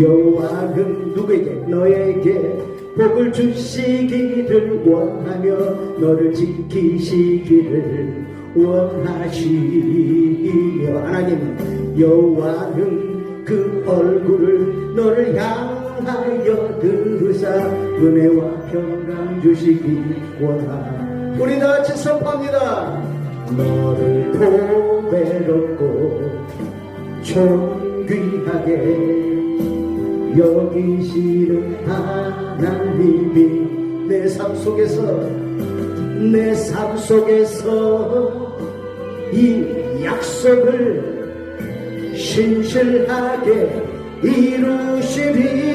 여호와는 누구에게? 너에게 복을 주시기를 원하며 너를 지키시기를 원하시며 하나님 여호와는 그 얼굴을 너를 향하여 들으사 은혜와 평강 주시기 원하 우리 다 같이 선포합니다. 너를 보배롭고 존귀하게 여기시는 하나님이 내 삶 속에서 내 삶 속에서 이 약속을 신실하게 이루시리.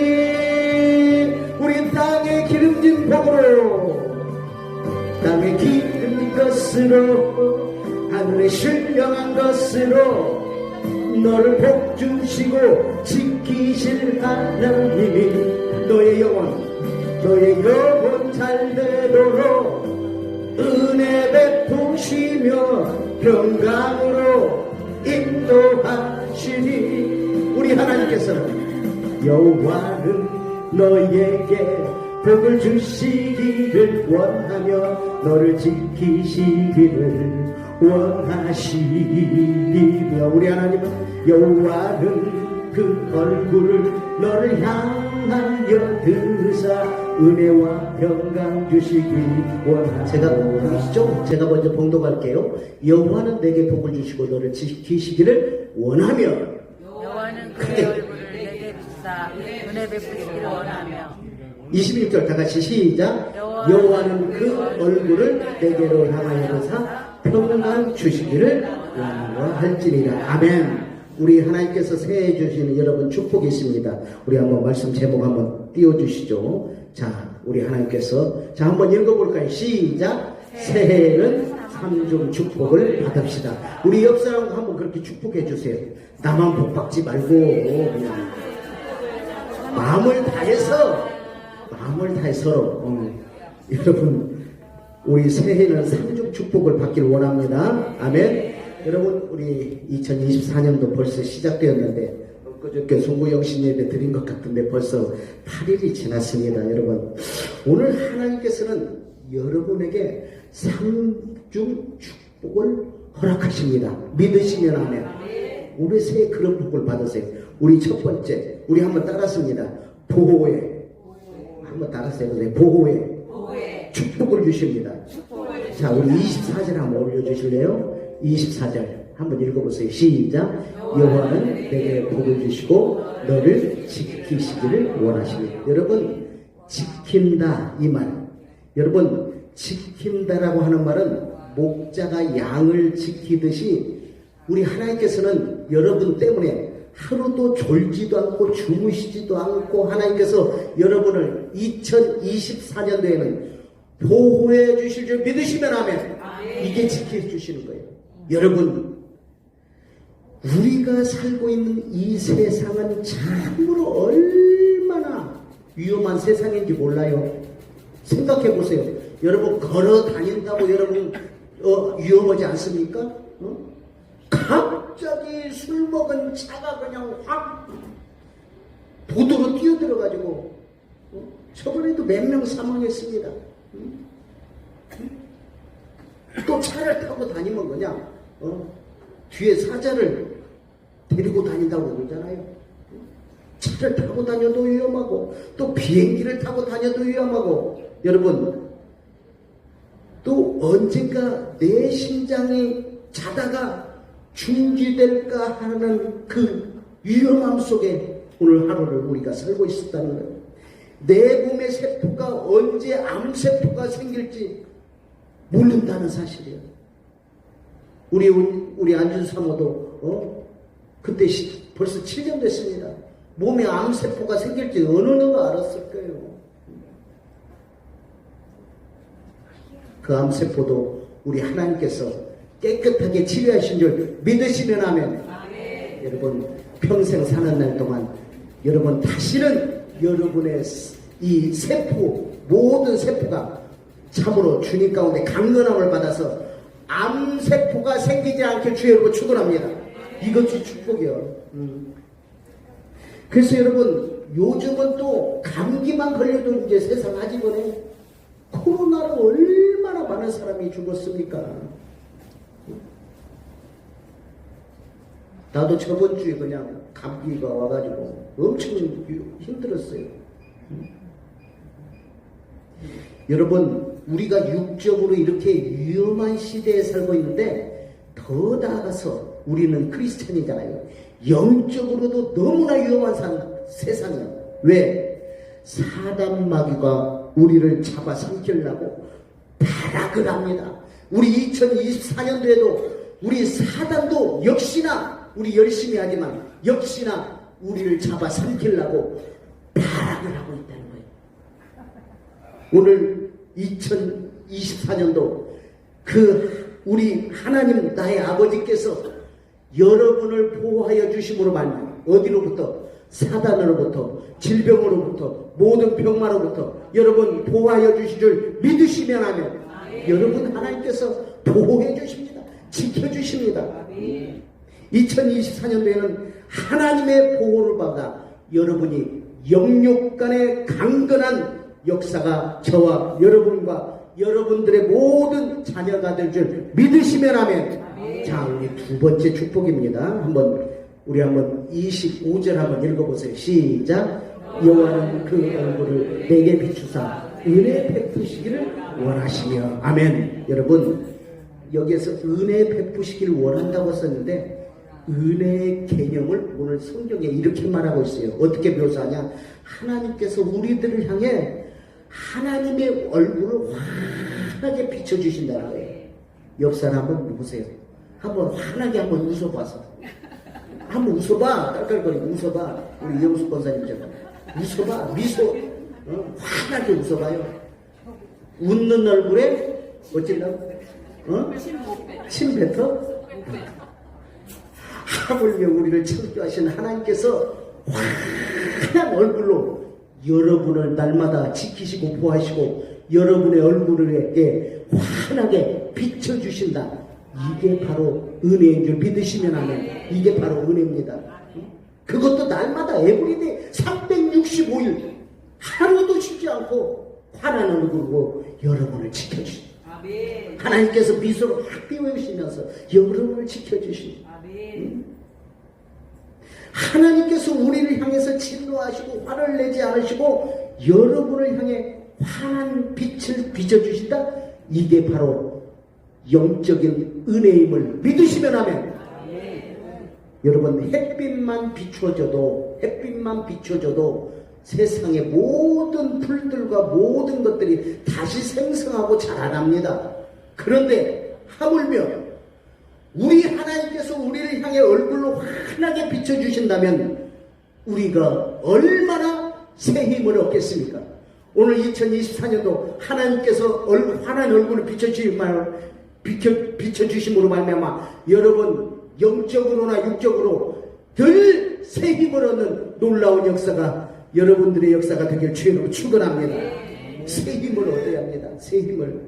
우리 땅에 기름진 복으로 땅에 기름진 것으로 하늘에 신령한 것으로 너를 복 주시고 지키실 하나님이 너의 영혼 너의 영혼 잘 되도록 은혜 베푸시며 평강으로 인도하시니 우리 하나님께서는 여호와는 너에게 복을 주시기를 원하며 너를 지키시기를 원하시며 우리 하나님은 여호와는 그 얼굴을 너를 향하여 드사 은혜와 평강 주시기 원하 제가 보이시죠? 제가 먼저 봉독할게요. 여호와는 내게 복을 주시고 너를 지키시기를 원하며 여호와는 그의 얼굴을 내게 비싸 은혜 베푸시기를 원하며. 21절 다 같이 시작. 여호와는 그 얼굴을 내게로 향하여 드사 평강 주시기를 원하할지니라. 아멘. 우리 하나님께서 새해 주시는 여러분 축복이 있습니다. 우리 한번 말씀 제목 한번 띄워주시죠. 자 우리 하나님께서 자 한번 읽어볼까요? 시작. 새해에는 삼중 축복을 받읍시다. 우리 옆 사람과 한번 그렇게 축복해 주세요. 나만 복 받지 말고 그냥. 마음을 다해서 마음을 다해서 어, 여러분 우리 새해는 삼중 축복을 받길 원합니다. 아멘. 여러분 우리 2024년도 벌써 시작되었는데 그저께 송구영신 예배 드린 것 같은데 벌써 8일이 지났습니다. 여러분 오늘 하나님께서는 여러분에게 삼중 축복을 허락하십니다. 믿으시면 아멘. 우리 새해 그런 복을 받으세요. 우리 첫 번째 우리 한번 따랐습니다. 보호해 한번 따라서 해보세요. 보호해 축복을 주십니다. 자, 우리 24절 한번 올려주실래요? 24절 한번 읽어보세요. 시작. 여호와는 내게 복을 주시고 너를 지키시기를 원하십니다. 여러분 지킨다 이 말. 여러분 지킨다라고 하는 말은 목자가 양을 지키듯이 우리 하나님께서는 여러분 때문에 하루도 졸지도 않고 주무시지도 않고 하나님께서 여러분을 2024년도에는 보호해 주실 줄 믿으시면 하면 이게 지켜주시는 거예요. 여러분 우리가 살고 있는 이 세상은 참으로 얼마나 위험한 세상인지 몰라요. 생각해 보세요. 여러분 걸어 다닌다고 여러분 어, 위험하지 않습니까? 어? 갑자기 술 먹은 차가 그냥 확 보도로 뛰어들어가지고 어? 저번에도 몇 명 사망했습니다. 응? 또 차를 타고 다니면 그냥 어? 뒤에 사자를 데리고 다닌다고 그러잖아요. 차를 타고 다녀도 위험하고 또 비행기를 타고 다녀도 위험하고 여러분 또 언젠가 내 심장이 자다가 중지될까 하는 그 위험함 속에 오늘 하루를 우리가 살고 있었다는 거예요. 내 몸의 세포가 언제 암세포가 생길지 모른다는 사실이에요. 우리 우리 안준 사모도 어? 그때 시- 벌써 7년 됐습니다. 몸에 암세포가 생길지 어느 누가 알았을 거예요. 그 암세포도 우리 하나님께서 깨끗하게 치료하신 줄 믿으시면 하면 여러분 평생 사는 날 동안 여러분 다시는 여러분의 이 세포 모든 세포가 참으로 주님 가운데 강건함을 받아서 암세포가 생기지 않게 주여 여러분 축원합니다. 이것이 축복이요. 음. 그래서 여러분 요즘은 또 감기만 걸려도 이제 세상 아직은 코로나로 얼마나 많은 사람이 죽었습니까? 나도 저번 주에 그냥 감기가 와가지고 엄청 힘들었어요. 여러분, 우리가 육적으로 이렇게 위험한 시대에 살고 있는데 더 나아가서 우리는 크리스천이잖아요. 영적으로도 너무나 위험한 상- 세상이에요. 왜? 사단 마귀가 우리를 잡아 삼키려고 발악을 합니다. 우리 2024년도에도 우리 사단도 역시나 우리 열심히 하지만 역시나 우리를 잡아 삼키려고 발악을 하고 있다는 거예요. 오늘 2024년도 그 우리 하나님 나의 아버지께서 여러분을 보호하여 주심으로 말미암아 어디로부터 사단으로부터 질병으로부터 모든 병마로부터 여러분 보호하여 주실 줄 믿으시면 하면 여러분 하나님께서 보호해 주십니다. 지켜 주십니다. 2024년도에는 하나님의 보호를 받아 여러분이 영육 간의 강건한 역사가 저와 여러분과 여러분들의 모든 자녀가 될 줄 믿으시면 하면 자 우리 두 번째 축복입니다. 한번 우리 한번 25절 한번 읽어보세요. 시작. 여호와는 그 얼굴을 내게 비추사 은혜 베푸시기를 원하시며. 아멘. 여러분 여기에서 은혜 베푸시기를 원한다고 썼는데 은혜의 개념을 오늘 성경에 이렇게 말하고 있어요. 어떻게 묘사하냐? 하나님께서 우리들을 향해 하나님의 얼굴을 환하게 비춰주신다는 거예요. 옆 사람 한번 보세요. 한번 환하게 한번 웃어봐서. 한번 웃어봐. 깔깔거리고 웃어봐. 우리 이영수 권사님처럼. 웃어봐. 미소. 어? 환하게 웃어봐요. 웃는 얼굴에 어찔라고? 어? 침 뱉어? 하물며 우리를 창조하신 하나님께서 환한 얼굴로 여러분을 날마다 지키시고 보호하시고 여러분의 얼굴에게 환하게 비춰주신다. 이게 바로 은혜인 줄 믿으시면 하면 이게 바로 은혜입니다. 그것도 날마다 에브리데이 365일 하루도 쉬지 않고 환한 얼굴로 여러분을 지켜주십니다. 하나님께서 미소로 확 띄우시면서 여러분을 지켜주십니다. 하나님께서 우리를 향해서 진노하시고 화를 내지 않으시고 여러분을 향해 환한 빛을 비춰주신다. 이게 바로 영적인 은혜임을 믿으시면 하면 여러분 햇빛만 비춰져도 햇빛만 비춰져도 세상의 모든 풀들과 모든 것들이 다시 생성하고 자라납니다. 그런데 하물며 우리 하나님께서 우리를 향해 얼굴로 환하게 비춰주신다면 우리가 얼마나 새 힘을 얻겠습니까? 오늘 2024년도 하나님께서 얼, 환한 얼굴을 비춰주신 말, 비춰, 비춰주심으로 말미암아 여러분 영적으로나 육적으로 덜 새 힘을 얻는 놀라운 역사가 여러분들의 역사가 되길 주의로 축원합니다. 새 힘을 얻어야 합니다. 새 힘을.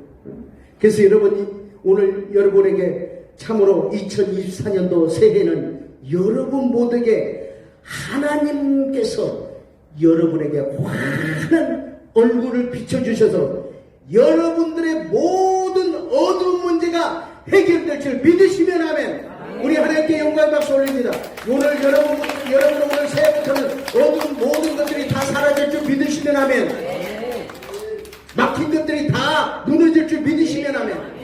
그래서 여러분이 오늘 여러분에게 참으로 2024년도 새해는 여러분 모두에게 하나님께서 여러분에게 환한 얼굴을 비춰주셔서 여러분들의 모든 어두운 문제가 해결될 줄 믿으시면 하면 우리 하나님께 영광 박수 올립니다. 오늘 여러분, 여러분 오늘 새해부터는 어두운 모든 것들이 다 사라질 줄 믿으시면 하면 막힌 것들이 다 무너질 줄 믿으시면 하면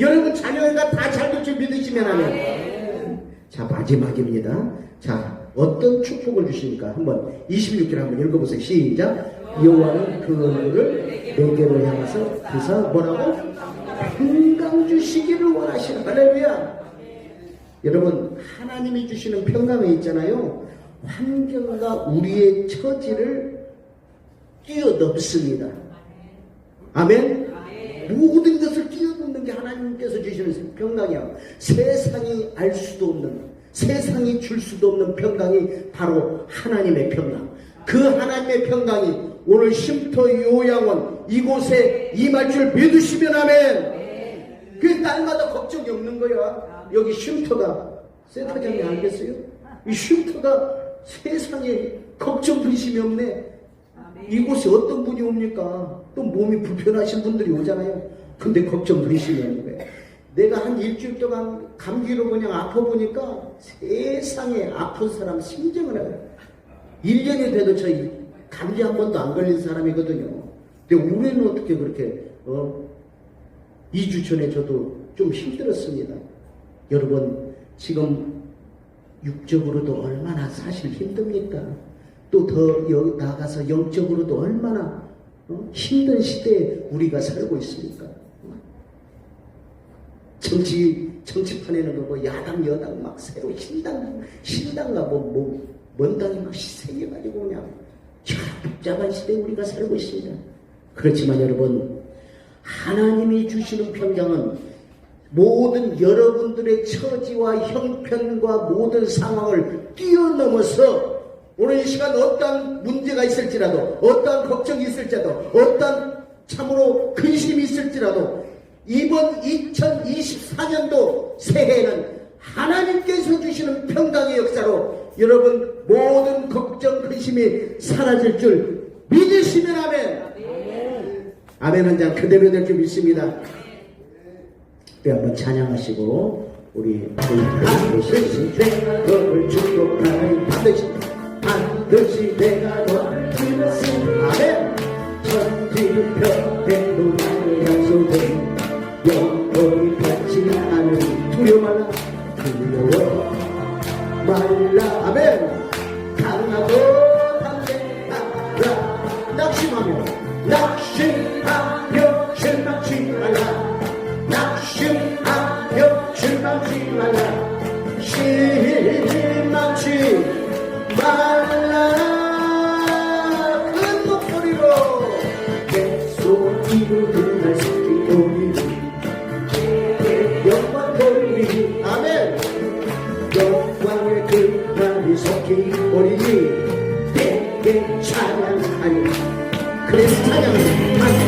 여러분 자녀가 다 잘 될 줄 믿으시면 하면 자 마지막입니다. 자 어떤 축복을 주십니까? 한번 26절 한번 읽어보세요. 시작. 여호와는 그 얼굴을 내게로 향해서 그사 뭐라고 평강 주시기를 원하시는 할렐루야. 여러분 하나님이 주시는 평강에 있잖아요. 환경과 우리의 처지를 뛰어넘습니다. 아멘. 모든 것을 뛰어넘는 게 하나님께서 주시는 평강이야. 세상이 알 수도 없는, 세상이 줄 수도 없는 평강이 바로 하나님의 평강. 그 하나님의 평강이 오늘 쉼터 요양원 이곳에 임할 줄 믿으시면 하면 그 날마다 걱정이 없는 거야. 여기 쉼터가 센터장이 알겠어요? 이 쉼터가 세상에 걱정 근심이 없네. 이곳에 어떤 분이 옵니까? 또 몸이 불편하신 분들이 오잖아요. 근데 걱정 없는 거예요. 내가 한 일주일 동안 감기로 그냥 아파 보니까 세상에 아픈 사람 심정을 해요. 1년이 돼도 저희 감기 한 번도 안 걸린 사람이거든요. 근데 올해는 어떻게 그렇게, 어, 2주 전에 저도 좀 힘들었습니다. 여러분, 지금 육적으로도 얼마나 사실 힘듭니까? 또 더 나가서 영적으로도 얼마나 어? 힘든 시대에 우리가 살고 있습니까? 정치 정치판에는 뭐 야당 여당 막 새로 신당 신당가 뭐뭐 뭔 당이 막 생겨가지고 그냥 참 복잡한 시대에 우리가 살고 있습니다. 그렇지만 여러분 하나님이 주시는 평강은 모든 여러분들의 처지와 형편과 모든 상황을 뛰어넘어서 오늘 이 시간 어떠한 문제가 있을지라도 어떠한 걱정이 있을지라도 어떠한 참으로 근심이 있을지라도 이번 2024년도 새해에는 하나님께서 주시는 평강의 역사로 여러분 모든 걱정 근심이 사라질 줄 믿으시면 아멘. 아멘. 한장 그대로 될 줄 믿습니다. 우리 한번 찬양하시고 우리 반드시 내가 너를 축복하니 반드시 반드시 내가 너를 주겠으니 아멘. 천지평행도 주를 내게 찬양하니. 그래서 찬양을 하니.